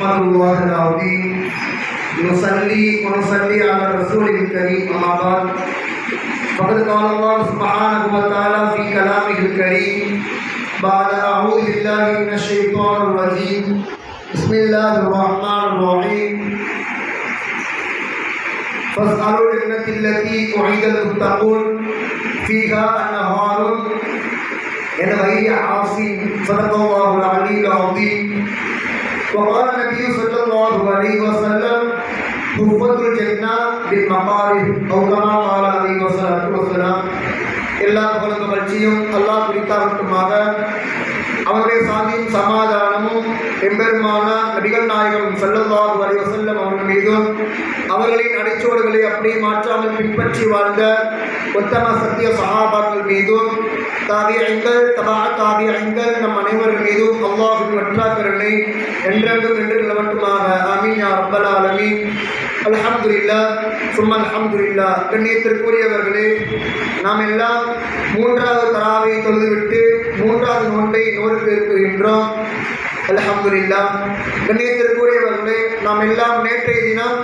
نحمد الله العظيم نصلي ونصلي على الرسول الكريم أما بعد فقد قال الله سبحانه وتعالى في كلامه الكريم بعد أعوذ بالله من الشيطان الرجيم بسم الله الرحمن الرحيم فاسألوا الجنة التي أعيد المتقون فيها أنهار என غير عاصي صدق الله العلي العظيم وقال النبي صلى الله عليه وسلم حفظ الجنة بالمقارب أو كما قال عليه الصلاة والسلام எல்லா புகழும் புகழ்ச்சியும் அல்லாஹ் குறித்தாகட்டுமாக அவருடைய சாந்தியும் சமாதானமும் எம்பெருமான நபிகள் நாயகம் செல்லல்லாஹு அலைஹி வஸல்லம் அவர்கள் மீதும் அவர்களின் அடிச்சோடுகளை அப்படியே மாற்றாமல் பின்பற்றி வாழ்ந்த உத்தம சத்திய சகாபாக்கள் மீதும் தாவியங்கள் தபா தாவியங்கள் நம் அனைவரும் மீதும் அல்லாஹின் வற்றாக்கரனை என்றென்றும் என்று நிலவட்டுமாக. அமீன் யா ரப்பல் ஆலமீன். அல்ஹம்துலில்லா சும்மா அல்ஹம்துலில்லா கண்ணியத்திற்குரியவர்களே நாம் எல்லாம் மூன்றாவது தராவை தொழுதுவிட்டு மூன்றாவது நோன்பை நோருக்கு இருக்கின்றோம் அல்ஹம்துலில்லா கண்ணியத்திற்குரியவர்களே நாம் எல்லாம் நேற்றைய தினம்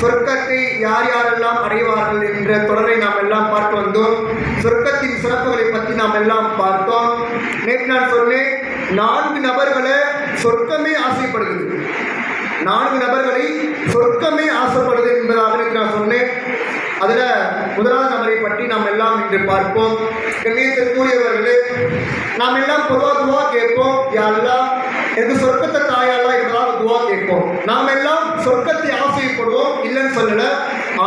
சொர்க்கத்தை யார் யாரெல்லாம் அடைவார்கள் என்ற தொடரை நாம் எல்லாம் பார்த்து வந்தோம். சொர்க்கத்தின் சிறப்புகளை பற்றி நாம் எல்லாம் பார்த்தோம். நேற்று நான் சொன்னேன் நான்கு நபர்களை சொர்க்கமே ஆசைப்படுகிறது. நான்கு நபர்களை சொர்க்கமே ஆசைப்படுது என்பதாக நான் சொன்னேன். அதில் முதலாவது நபரை பற்றி நாம் எல்லாம் இன்று பார்ப்போம். கண்ணியத்திற்குரியவர்களே நாம் எல்லாம் பொதுவாக கேட்போம். யாரெல்லாம் எனக்கு சொர்க்கத்தை தாயாளா இருந்தால் துவா கேட்போம்? நாம் எல்லாம் சொர்க்கத்தை ஆசைப்படுவோம் இல்லைன்னு சொல்லல.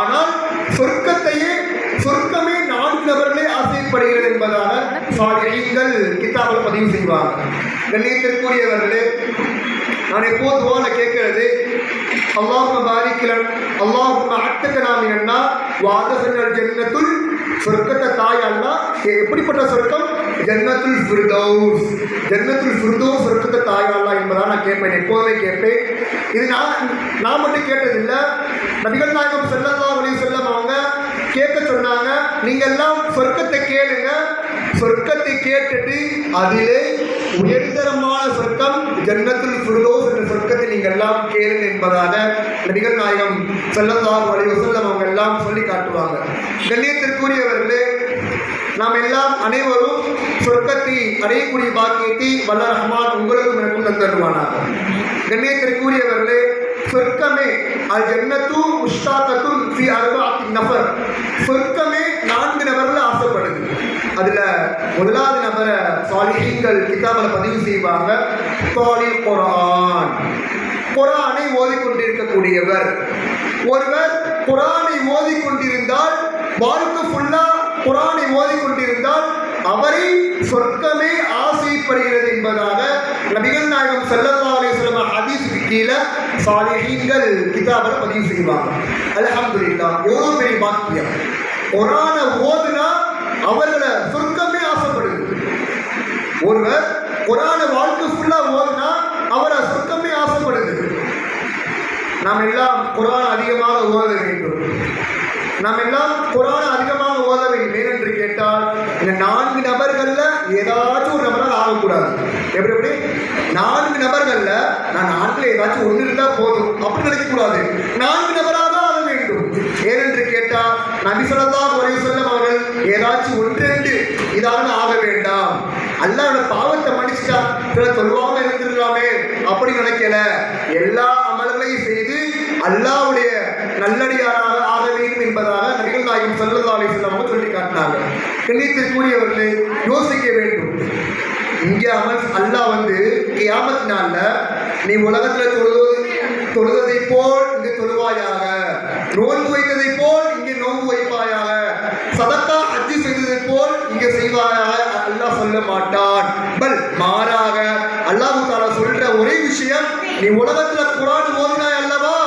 ஆனால் சொர்க்கத்தையே சொர்க்கமே நான்கு ஆசைப்படுகிறது என்பதாக சாலிகள் கிதாபில் பதிவு செய்வாங்க. கண்ணியத்திற்குரியவர்களே நான் எப்போ துவால கேட்கிறது? அல்லாஹ் பாரிக்கலன் அல்லாஹ் அட்டக்க நாம் என்னன்னா வாதகங்கள் ஜென்னத்துள் சொர்க்கத்தை தாய் எப்படிப்பட்ட சொர்க்கம்? ஜன்னத்துல் ஃபிர்தௌஸ். ஜன்னத்துல் ஃபிர்தௌஸ் சொர்க்கத்தை தாய் என்பதாக நான் கேட்பேன். எப்போதுமே கேட்பேன். இது நான் நான் மட்டும் கேட்டதில்லை. நபிகள் நாயகம் செல்லல்லா வழி செல்லம் அவங்க கேட்க சொன்னாங்க. நீங்க எல்லாம் சொர்க்கத்தை கேளுங்க. சொர்க்கத்தை கேட்டுட்டு அதிலே உயர்தரமான சொர்க்கம் ஜன்னத்துல் ஃபுர்தோஸ் என்ற சொர்க்கத்தை நீங்கள் எல்லாம் கேளுங்க என்பதாக நபிகள் நாயகம் செல்லல்லா அலைஹி வஸல்லம் அவங்க எல்லாம் சொல்லி காட்டுவாங்க. கண்ணியத்திற்குரியவர்களே நாம் எல்லாம் அனைவரும் சொர்க்கத்தை அடையக்கூடிய பாக்கியத்தை வல்ல ரஹ்மான் உங்களுக்கும் எனக்கும் தந்துடுவானாக கண்ணியத்திற்குரியவர்களே சொர்க்கமே அது ஜன்னத்து முஷ்தாக்கத்து ஸ்ரீ அருவா நபர் சொர்க்கமே நான்கு நபர்கள் ஆசைப்படுது. அதுல முதலாவது நபரை சாலிஹீங்கள் கிதாபில் பதிவு செய்வாங்க சாலி குரான் குரானை ஓதிக்கொண்டிருக்கக்கூடியவர். ஒருவர் குரானை ஓதிக்கொண்டிருந்தால் வாழ்க்கை ஃபுல்லா குரானை ஓதிக்கொண்டிருந்தால் அவரை சொர்க்கமே ஆசைப்படுகிறது என்பதாக நபிகள் நாயகம் செல்லல்லா அலிஸ்லாம் ஹதீஸுக்கு கீழே சாலிஹீன்கள் கிதாபில் பதிவு செய்வாங்க. அல்ஹம்துலில்லாஹ் எவ்வளோ பெரிய பாக்கியம். குரானை ஓதுனா அவர்களை சொர்க்கமே ஆசைப்படுது. ஒருவர் குரான வாழ்க்கை ஃபுல்லா ஓதுனா அவரை சொர்க்கமே ஆசைப்படுது. நாம் எல்லாம் குரான் அதிகமாக ஓத வேண்டும். நாம் எல்லாம் குரான் அதிகமாக ஓத வேண்டும் ஏனென்று கேட்டால் இந்த நான்கு நபர்கள்ல ஏதாச்சும் ஒரு நபரால் ஆகக்கூடாது. எப்படி எப்படி? நான்கு நபர்கள்ல நான் நான்குல ஏதாச்சும் ஒன்று இருந்தால் போதும். அப்படி நினைக்கக்கூடாது. நான்கு நபராக தான் ஆக வேண்டும். ஏனென்று கேட்டால் நபி சொல்லதா ஒரே சொல்லம் அவர்கள் ஏதாச்சும் ஒன்று ரெண்டு இதாக ஆக வேண்டாம். அல்லாவோட பாவத்தை மன்னிச்சிட்டா சில தொல்வாம இருந்திருக்கலாமே அப்படி நினைக்கல. எல்லா அமல்களையும் செய்து அல்லாவுடைய நல்லடியாராக ஆக வேண்டும் என்பதாக நபிகள் நாயகம் சல்லல்லா அலிஸ்லாம் அவங்க சொல்லி காட்டினாங்க கண்ணியத்திற்குரியவர்களே யோசிக்க வேண்டும். இங்கே அமல் அல்லாஹ் வந்து கியாமத் நாள்ல நீ உலகத்துல தொழுவது தொழுவதை போல் இங்கு தொழுவாயாக. நோன்பு வைத்ததை போல் இங்கே நோன்பு வைப்பாயாக. சதக்கா அஜி செய்ததை போல் இங்கே செய்வாயாக. அல்லாஹ் சொல்ல மாட்டான். பல் மாறாக அல்லாஹு தாலா சொல்ற ஒரே விஷயம் நீ உலகத்துல குரான் ஓதினாய் அல்லவா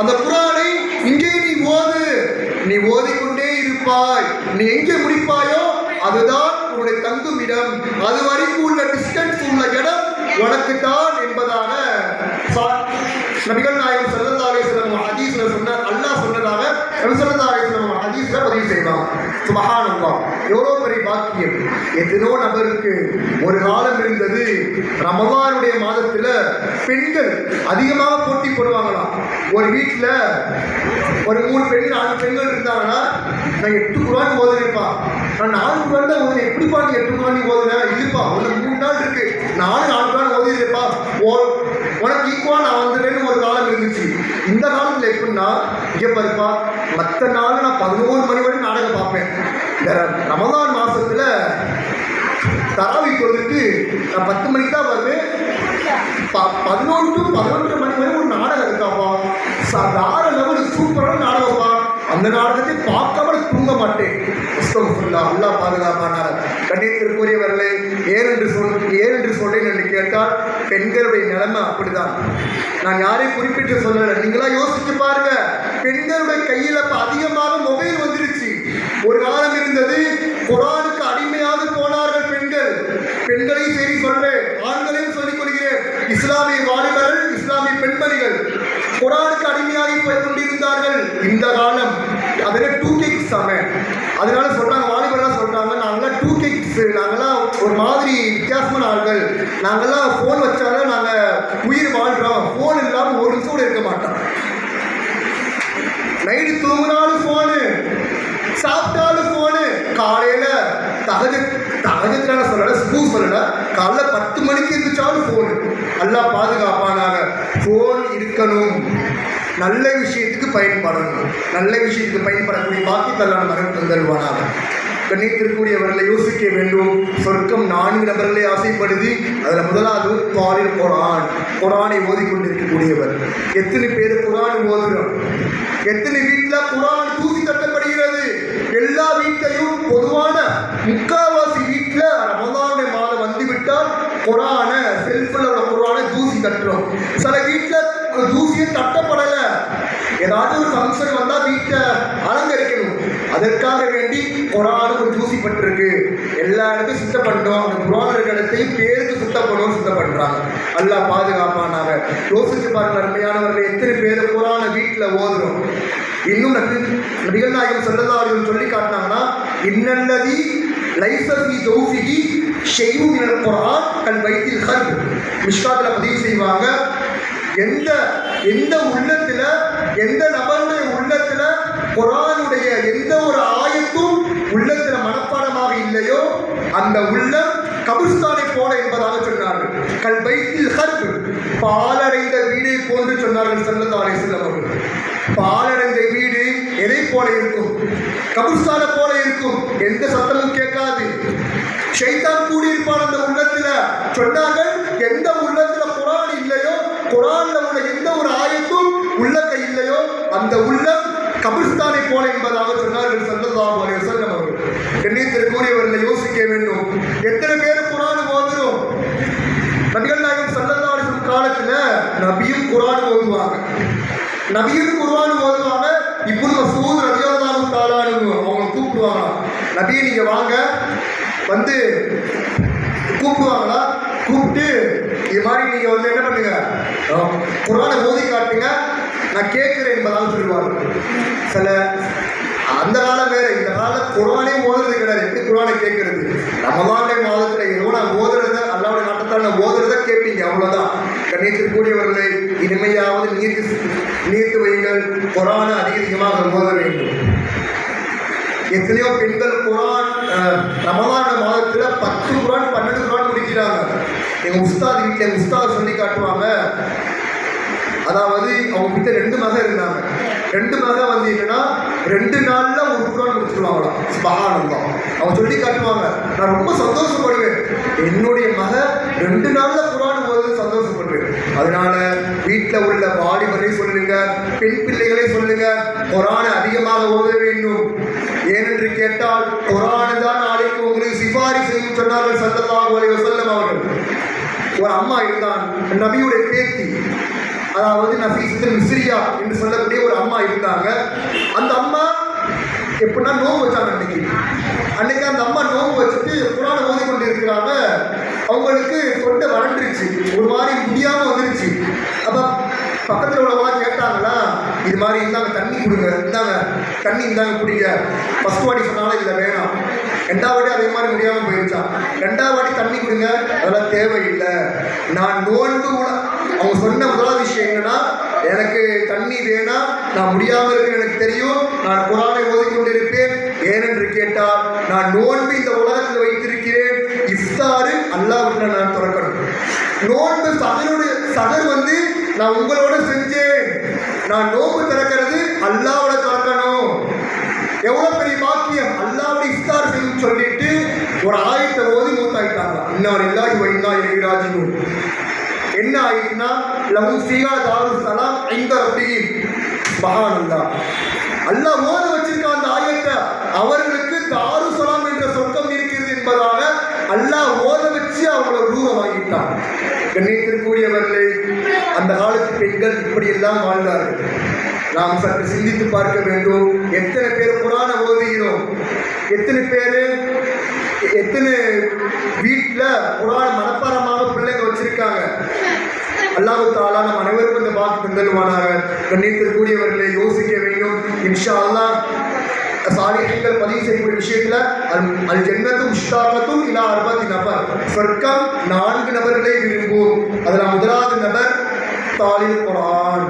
அந்த குரானை இங்கே நீ ஓது நீ ஓதிக்கொண்டே இருப்பாய் நீ எங்கே முடிப்பாயோ அதுதான் உன்னுடைய தங்கும் இடம் அது வரைக்கும் உள்ள டிஸ்டன்ஸ் உள்ள இடம் உனக்கு தான் என்பதாக நபிகள் நாயகம் சல்லல்லா அலிஸ்லாம் ஹதீஸ்ல அல்லாஹ் சொன்னதாக நபி ஹதீஸ்ல பதிவு செய்வாங்க சுபஹானல்லாஹ் எவ்வளோ பெரிய பாக்கியம். எத்தனோ நபருக்கு ஒரு காலம் இருந்தது. ரமவானுடைய மாதத்துல பெண்கள் அதிகமாக போட்டி போடுவாங்களாம். ஒரு வீட்டில் ஒரு மூணு பெண் நாலு பெண்கள் இருந்தாங்கன்னா நான் எட்டு குரான் ஓதுனேப்பா நான் நாலு குரான் தான் ஓதுனேன். எப்படிப்பா நீ எட்டு குரான் நீ ஓதுன? இதுப்பா உனக்கு மூணு நாள் இருக்கு. நாலு நாலு குரான் ஓதிருப்பா ஓ உனக்கு ஈக்குவா நான் வந்துடுறேன்னு ஒரு காலம் இருந்துச்சு. இந்த காலத்தில் எப்படின்னா இங்கே பாருப்பா மற்ற நாள் நான் பதினோரு மணி வரைக்கும் நாடகம் பார்ப்பேன். இந்த ரமதான் மாசத்துல தராவி தொழுதுட்டு நான் பத்து மணிக்கு தான் வருவேன். ப- பதினொன்று மணி வரை ஒரு நாடகம் இருக்காப்பா. சாதாரண லெவலுக்கு சூப்பரான நாடகம்ப்பா. அந்த நாடகத்தை பார்க்காமல் தூங்க மாட்டேன். புஸ்தகம் அல்லா பாதுகாப்பானார் கண்ணியத்திற்குரியவர்களே ஏன் என்று சொல் ஏன் என்று சொல்றேன் என்று கேட்டால் பெண்களுடைய நிலைமை அப்படிதான் நான் யாரையும் குறிப்பிட்டு சொல்லலை. நீங்களா யோசிச்சு பாருங்க. பெண்களுடைய கையில் இப்போ அதிகமாக மொபைல் வந்துருச்சு. ஒரு காலம் இருந்தது குரானுக்கு அடிமையாக போனார்கள் பெண்கள். பெண்களையும் சரி சொல்றேன் ஆண்களையும் சொல்லிக் கொள்கிறேன். இஸ்லாமிய வாலிபர்கள் இஸ்லாமிய பெண்மணிகள். குரானுக்கு அடிமையாகி போய் கொண்டிருந்தார்கள். இந்த காலம் அதில் டூ கிக்ஸ் அவன் அதனால சொல்றாங்க வாலிபர்லாம் சொல்றாங்க நாங்களாம் டூ கிக்ஸ் நாங்களாம் ஒரு மாதிரி வித்தியாசமான ஆள்கள். நாங்களாம் ஃபோன் வச்சாலும் நாங்கள் உயிர் வாழ்றோம். ஃபோன் இல்லாமல் ஒரு நிமிஷம் கூட இருக்க மாட்டோம். நைட்டு தூங்கினாலும் ஃபோனு சாப்பிட்டாலும் ஃபோனு காலையில் தகஜ தகஜத்தினால சொல்லலை ஸ்கூல் சொல்லலை. காலைல பத்து மணிக்கு இருந்துச்சாலும் ஃபோனு நல்லா பாதுகாப்பானாங்க ஃபோன் இருக்கணும் நல்ல விஷயத்துக்கு பயன்படணும். நல்ல விஷயத்துக்கு பயன்படக்கூடிய பாக்கித்தல்லான மகன் தந்தருவானாக. கண்ணியத்திற்குரியவர்களை யோசிக்க வேண்டும். சொர்க்கம் நான்கு நபர்களை ஆசைப்படுது அதில் முதலாவது பாலில் குரான். குரானை ஓதிக்கொண்டிருக்கக்கூடியவர். எத்தனை பேர் குரான் ஓதுகிறோம் எத்தனை வீட்டில் குரான் தூசி தட்டப்படுகிறது? எல்லா வீட்டையும் பொதுவான முக்காவாசி வீட்டில் ரமதானுடைய மாதம் வந்துவிட்டால் குரானை செல்ஃபில் உள்ள குரானை தூசி தட்டுறோம். சில வீட்டில் தூசியும் தட்டப்படலை. ஏதாவது ஒரு ஃபங்க்ஷன் வந்தால் வீட்டை அலங்கரிக்கணும். அதற்காக வேண்டி குரான் ஒரு தூசி பட்டிருக்கு. எல்லா இடத்தையும் சுத்தம் பண்ணிட்டோம். அந்த குரான் இருக்கிற இடத்தையும் பேருக்கு சுத்தம் பண்ணுவோம் சுத்தம் பண்றாங்க. நல்லா பாதுகாப்பானாங்க. யோசிச்சு பாருங்க அருமையானவர்கள் எத்தனை பேர் குரான வீட்டில் ஓதுறோம். இன்னும் நபி நபிகள் நாயகம் செல்லதார்கள் சொல்லி காட்டினாங்கன்னா இன்னல்லதி லைசசி ஜௌஃபிகி ஷெய்வு குரான் தன் வைத்தில் ஹர்ப். மிஷ்காத்தில் பதிவு செய்வாங்க. எந்த எந்த உள்ளத்துல எந்த நபருடைய உள்ளத்துல குரானுடைய எந்த ஒரு ஆயத்தும் உள்ளத்துல மனப்பாடமாக இல்லையோ அந்த உள்ளம் கபிர்ஸ்தானை போல என்பதாக சொன்னார்கள். கல் பைத்தில் பாலடைந்த வீடை போன்று சொன்னார்கள் சல்லல்லாஹு செல்லவர்கள் பாலடைந்த வீடு எதை போல இருக்கும்? கபிர்ஸ்தானை போல இருக்கும். எந்த சத்தமும் கேட்காது. ஷைத்தான் கூடியிருப்பான் அந்த உள்ளத்துல. சொன்னார்கள் குரான்ல உள்ள எந்த ஒரு ஆயத்தும் உள்ளத்தை இல்லையோ? அந்த உள்ளம் கபிர்ஸ்தானை போல என்பதாக சொன்னார்கள் சல்லல்லாஹு அலைஹி வஸல்லம் அவர்கள். கண்ணியத்திற்குரியவர்களை யோசிக்க வேண்டும். எத்தனை பேர் குரான் ஓதுறோம்? நபிகள் நாயகம் சல்லல்லாஹு அலைஹி காலத்துல நபியும் குரான் ஓதுவாங்க. நபியும் குரான் ஓதுவாங்க. இப்போ மசூத் ரலியல்லாஹு தஆலா அவங்க கூப்பிடுவாங்க. நபியை நீங்க வாங்க. வந்து கூப்பிடுவாங்களா? கூப்பிட்டு இது மாதிரி நீங்க வந்து என்ன பண்ணுங்க? குரானை மோதி ஓதி காட்டுங்க. நான் கேட்கிறேன் என்பதால் சொல்லுவாங்க சில அந்த காலம் வேற. இந்த காலம் குரானே ஓதுறது கிடையாது. எப்படி குரானை கேட்கறது? ரமலானுடைய மாதத்துல ஏதோ நான் மோதுறத அல்லாவுடைய நாட்டத்தால் நான் ஓதுறத கேட்பீங்க. அவ்வளவுதான். கண்ணியத்திற்குரியவர்களை இனிமையாவது நீர்த்து நீர்த்து வைங்கள் குரானை அதிகமாக மோத வேண்டும். எத்தனையோ பெண்கள் குரான் அஹ், ரமலான மாதத்துல பத்து குரான் பன்னெண்டு குரான் முடிக்கிறாங்க. எங்கள் உஸ்தாத் வீட்டில் எங்க உஸ்தாத் சொல்லி காட்டுவாங்க. அதாவது அவங்க கிட்ட ரெண்டு மக இருந்தாங்க. ரெண்டு மக வந்து என்னன்னா ரெண்டு நாளில் ஒரு குரான் முடிச்சிருவாங்களாம். சுபஹானல்லாஹ். அவங்க சொல்லி காட்டுவாங்க. நான் ரொம்ப சந்தோஷப்படுவேன். என்னுடைய மக ரெண்டு நாளில் குரான் போது சந்தோஷப்படுவேன். அதனால வீட்டில் உள்ள வாலிபரை சொல்லுங்க பெண் பிள்ளைகளை சொல்லுங்க குரானை அதிகமாக ஓத வேண்டும். ஏனென்று கேட்டால் குரானு தான் நாளைக்கு உங்களுக்கு சிபாரிசு செய்யும் சொன்னார்கள் சல்லல்லாஹு அலைஹி வஸல்லம் அவர்கள். ஒரு அம்மா இருந்தான். நபியுடைய பேத்தி. அதாவது நபீசத்தில் மிஸ்ரியா என்று சொல்லக்கூடிய ஒரு அம்மா இருந்தாங்க. அந்த அம்மா எப்படின்னா நோம்பு வச்சாங்க அன்னைக்கு. அன்னைக்கு அந்த அம்மா நோம்பு வச்சுட்டு புராணம் ஓதி கொண்டு இருக்கிறாங்க அவங்களுக்கு தொண்டை வறண்டுருச்சு. ஒரு மாதிரி முடியாமல் வந்துருச்சு. அப்போ பக்கத்தில் உள்ளவங்களாம் கேட்டாங்களா இது மாதிரி இருந்தாங்க தண்ணி கொடுங்க இந்தாங்க தண்ணி இருந்தாங்க குடிங்க. ஃபஸ்ட் வாட்டி சொன்னாலும் இல்லை வேணாம். ரெண்டாவது வாட்டி அதே மாதிரி முடியாமல் போயிருச்சான் ரெண்டாவது வாட்டி தண்ணி கொடுங்க அதெல்லாம் தேவையில்லை. நான் நோன்பு கூட அவங்க சொன்ன முதலாவது விஷயம் என்னன்னா எனக்கு தண்ணி வேணாம் நான் முடியாமல் இருக்கேன் எனக்கு தெரியும் நான் குரானை ஓதிக்கொண்டிருப்பேன். ஏனென்று கேட்டால் நான் நோன்பு இந்த உலகத்தில் வைத்திருக்கிறேன். இஃப்தாரு அல்லாஹ்வுக்கு நான் திறக்கணும். நோன்பு சகரோடு சகர் வந்து நான் உங்களோட செஞ்சேன். நான் நோம்பு திறக்கிறது அல்லாவோட திறக்கணும். எவ்வளவு பெரிய பாக்கியம்? அல்லாவோட இஃப்தார் செய்யும் சொல்லிட்டு ஒரு ஆயத்தை ஓதி மூத்தாயிட்டாங்க. இன்னார் இல்லாஹி வைந்தா இளையராஜினு என்ன ஆயிட்டுனா லஹு சீகா தாரு சலாம் ஐந்த ரப்பிஹிம். மகானந்தா அல்லாஹ் ஓத வச்சிருக்க அந்த ஆயத்தை. அவர்களுக்கு தாரு சலாம் என்ற சொர்க்கம் இருக்கிறது என்பதாக அல்லாஹ் ஓத வச்சு அவங்கள ரூபமாகிட்டான் கண்ணியத்திற்குரியவர்களே அந்த காலத்து பெண்கள் இப்படியெல்லாம் வாழ்ந்தார்கள். நாம் சற்று சிந்தித்து பார்க்க வேண்டும். எத்தனை பேர் புராண ஓதுகிறோம்? எத்தனை பேர் எத்தனை வீட்டில் புராண மனப்பாரமாக பிள்ளைங்க வச்சிருக்காங்க? அல்லாஹு தாலா நம் அனைவருக்கும் இந்த பாக்கு தந்தருவானாக. கண்ணியத்திற்குரியவர்களை யோசிக்க வேண்டும். இன்ஷா அல்லாஹ் சாலிஹங்கள் பதிவு செய்யக்கூடிய விஷயத்துல அல் அல் உஷ்டாகத்தும் இல்லா அறுபத்தி நபர். சொர்க்கம் நான்கு நபர்களை விரும்புவோம். அதில் முதலாவது நபர் தாளில் குரான்.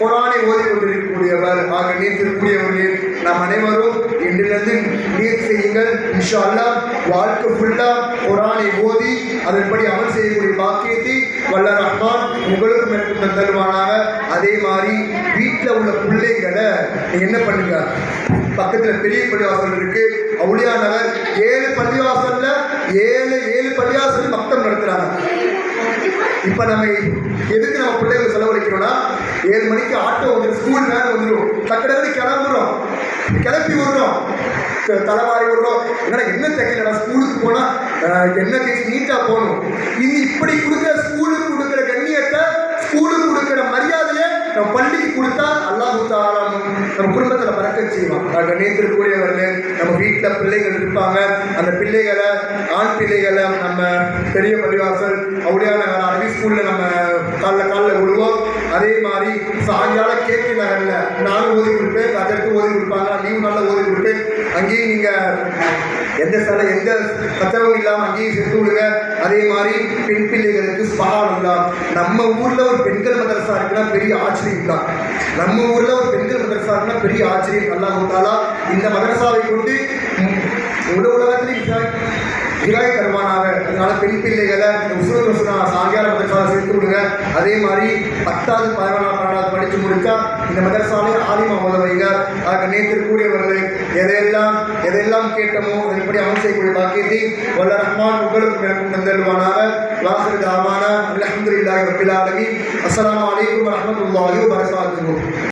குரானை ஓதி கொண்டிருக்கக்கூடியவர் ஆக நீர்த்திருக்கூடியவர்களே நாம் அனைவரும் இன்றிலிருந்து நீர் செய்யுங்கள். இன்ஷா அல்லாஹ் வாழ்க்கை ஃபுல்லா குரானை ஓதி அதன்படி அமல் செய்யக்கூடிய பாக்கியத்தை வல்ல ரஹ்மான் உங்களுக்கும் எனக்கு தருவானாக அதே மாதிரி வீட்டில் உள்ள பிள்ளைகளை என்ன பண்ணுங்க? பக்கத்தில் பெரிய பள்ளிவாசல் இருக்கு. அவுளியா நகர் ஏழு பள்ளிவாசல்ல ஏழு ஏழு பள்ளிவாசல் மக்கள் நடத்துறாங்க. இப்போ நம்ம எதுக்கு நம்ம பிள்ளைகளை செலவழிக்கிறோம்னா ஏழு மணிக்கு ஆட்டோ வந்து ஸ்கூல் வேன் வந்துடும் டக்குனு கிளம்புறோம். கிளப்பி விடுறோம். தலைவாரி விடுறோம். என்னடா என்ன தைக்கலடா ஸ்கூலுக்கு போனால் என்ன தேய்ச்சி நீட்டாக போகணும். இது இப்படி கொடுக்குற ஸ்கூலுக்கு கொடுக்குற கண்ணியத்தை ஸ்கூலுக்கு நம்ம பள்ளிக்கு கொடுத்தா அல்லாஹு தாலா நம்ம குடும்பத்தில் பறக்க செய்வான். கண்ணியத்திற்குரியவர்களே நம்ம வீட்டில் பிள்ளைகள் இருப்பாங்க. அந்த பிள்ளைகளை ஆண் பிள்ளைகளை நம்ம பெரிய பள்ளிவாசல் அவுடியான அரபி ஸ்கூலில் நம்ம காலைல காலைல விடுவோம். அதே மாதிரி சாயங்காலம் கேட்க நகரில் நானும் ஓதி கொடுப்பேன் அதற்கு ஓதி கொடுப்பாங்க நீயும் நல்லா ஓதி கொடுப்பேன் அங்கேயும் நீங்கள் எந்த சில எந்த பத்திரமும் இல்லாமல் அங்கேயும் செத்து விடுங்க. அதே மாதிரி பெண் பிள்ளைகளுக்கு ஸ்பாலம் தான் நம்ம ஊரில் ஒரு பெண்கள் மதரசா இருக்குன்னா பெரிய ஆச்சரியம் தான். நம்ம ஊரில் ஒரு பெண்கள் மதரசா இருக்குன்னா பெரிய ஆச்சரியம். நல்லா கொடுத்தாலா இந்த மதரசாவை கொண்டு உல உலகத்திலையும் விராய் தருவானாக அதனால பெண் பிள்ளைகளை உசுறு உசுரா சாயங்கால சேர்த்து விடுங்க அதே மாதிரி பத்தாவது பதினொன்றாம் பன்னெண்டாவது படித்து முடிச்சா இந்த மதரசாவை ஆலிமா ஓத வைங்க. நேற்று கூடியவர்களை எதையெல்லாம் எதையெல்லாம் கேட்டமோ அதன்படி அமல் செய்யக்கூடிய பாக்கியத்தை வல்ல ரஹ்மான் உங்களுக்கு எனக்கும் தந்தருவானாக. வாசல் தாமான அல்ஹம்துலில்லாஹி ரப்பில் ஆலமீன். அஸ்லாம் அலைக்கும் வரமத்துல்லாஹி வபரகாத்துஹு.